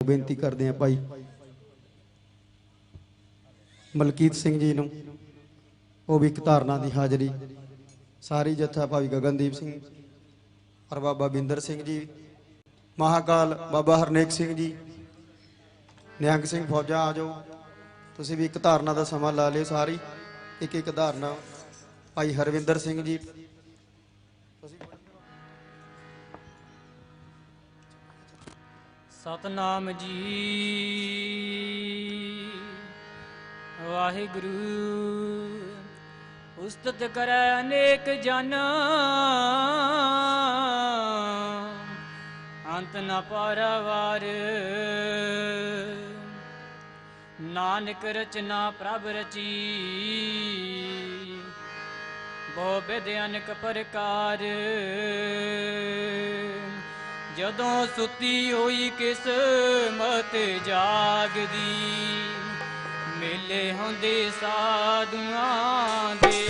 ਬੇਨਤੀ ਕਰਦੇ ਹਾਂ ਭਾਈ। ਮਲਕੀਤ ਸਿੰਘ ਜੀ ਨੂੰ ਉਹ ਵੀ ਇੱਕ ਧਾਰਨਾ ਦੀ ਹਾਜ਼ਰੀ। ਸਾਰੀ ਜਥਾ ਭਾਈ ਗਗਨਦੀਪ ਸਿੰਘ ਔਰ ਬਾਬਾ ਬਿੰਦਰ ਸਿੰਘ ਜੀ, ਮਹਾਕਾਲ ਬਾਬਾ ਹਰਨੇਕ ਸਿੰਘ ਜੀ, ਨਿਹੰਗ ਸਿੰਘ ਫੌਜਾ ਆ ਜਾਓ। ਤੁਸੀਂ ਵੀ ਇੱਕ ਧਾਰਨਾ ਦਾ ਸਮਾਂ ਲਾ ਲਿਓ ਸਾਰੀ। ਇੱਕ ਇੱਕ ਧਾਰਨਾ ਭਾਈ ਹਰਵਿੰਦਰ ਸਿੰਘ ਜੀ ਸਤਨਾਮ ਜੀ। ਵਾਹਿਗੁਰੂ, ਉਸਤਤ ਕਰੈ ਅਨੇਕ ਜਨ। ਅੰਤ ਨ ਪਾਰਵਾਰ। ਨਾਨਕ ਰਚਨਾ ਪ੍ਰਭ ਰਚੀ। ਬਹੁ ਬਿਧ ਅਨਕ ਪ੍ਰਕਾਰ। ਜਦੋਂ ਸੁੱਤੀ ਹੋਈ ਕਿਸਮਤ ਜਾਗਦੀ, ਮੇਲੇ ਹੁੰਦੇ ਸਾਧੂਆਂ ਦੇ।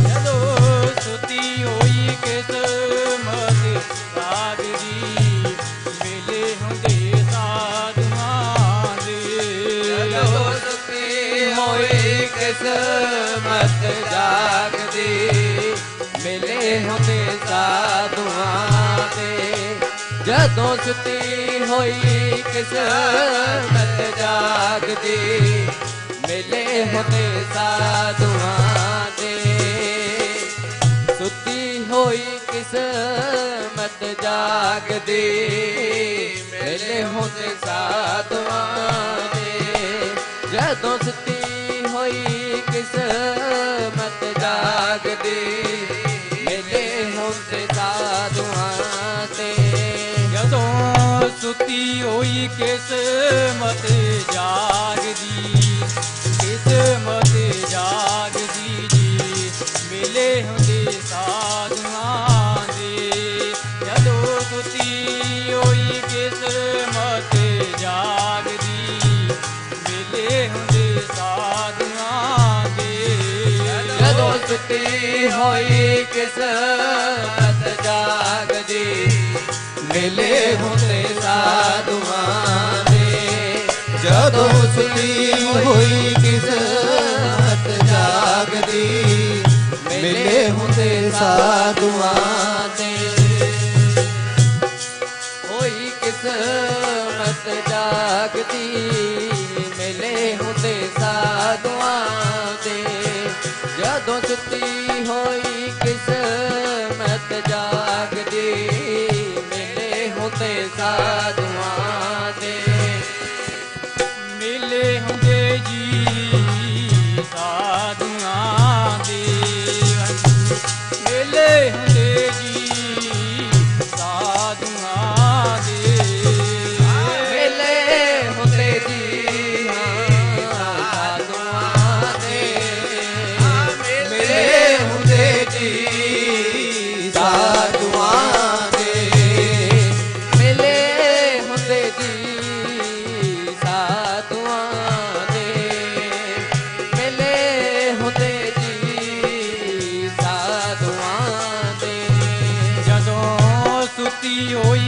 ਜਦੋਂ ਸੁੱਤੀ ਹੋਈ ਕਿਸਮਤ ਜਾਗਦੀ, ਮੇਲੇ ਹੁੰਦੇ ਸਾਧੂਆਂ ਦੇ। ਜਦੋਂ ਸੁੱਤੀ ਹੋਈ ਕਿਸਮਤ ਜਾਗਦੀ, ਮੇਲੇ ਹੁੰਦੇ ਸਾਧੂਆਂ ਜਦੋਂ ਸੁੱਤੀ ਹੋਈ ਕਿਸਮਤ ਜਾਗਦੀ? ਮਿਲੇ ਹੁੰਦੇ ਸਾਧੂਆਂ ਦੇ। ਸੁੱਤੀ ਹੋਈ ਕਿਸਮਤ ਜਾਗਦੀ? ਮਿਲੇ ਹੁੰਦੇ ਸਾਧੂਆਂ ਦੇ। ਜਦੋਂ ਸੁੱਤੀ ਹੋਈ ਕਿਸਮਤ ਜਾਗਦੀ? ਸੁੱਤੀ ਹੋਈ ਕਿਸਮਤ ਜਾਗਦੀ ਕਿਸਮਤ ਜਾਗਦੀ ਜੀ? ਮਿਲੇ ਹੁੰਦੇ ਸਾਧੂਆਂ ਦੇ, ਜਦੋਂ ਸੁੱਤੀ ਹੋਈ ਕਿਸਮਤ ਜਾਗਦੀ, ਮਿਲੇ ਹੁੰਦੇ ਸਾਧੂਆਂ ਦੇ, ਜਦੋਂ ਸੁੱਤੀ ਹੋਈ ਕਿਸ ਮਿਲੇ ਹੁੰਦੇ ਸਾਧੂਆਂ ਦੇ। ਜਦੋਂ ਸੁੱਤੀ ਹੋਈ ਕਿਸਮਤ ਜਾਗਦੀ ਮਿਲੇ ਹੁੰਦੇ ਸਾਧੂਆਂ ਦੇ। ਹੋਈ ਕਿਸਮਤ ਜਾਗਦੀ ਮਿਲੇ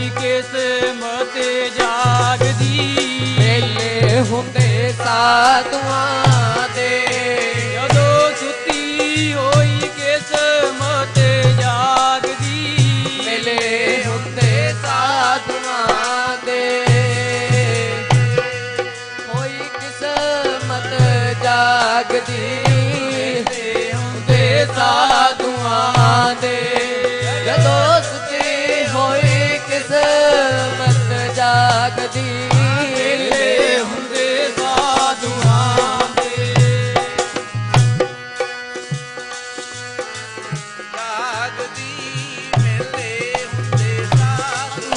ਕਿਸਮਤ ਜਾਗਦੀ। ਮੇਲੇ ਹੁੰਦੇ ਸਾਧੂਆਂ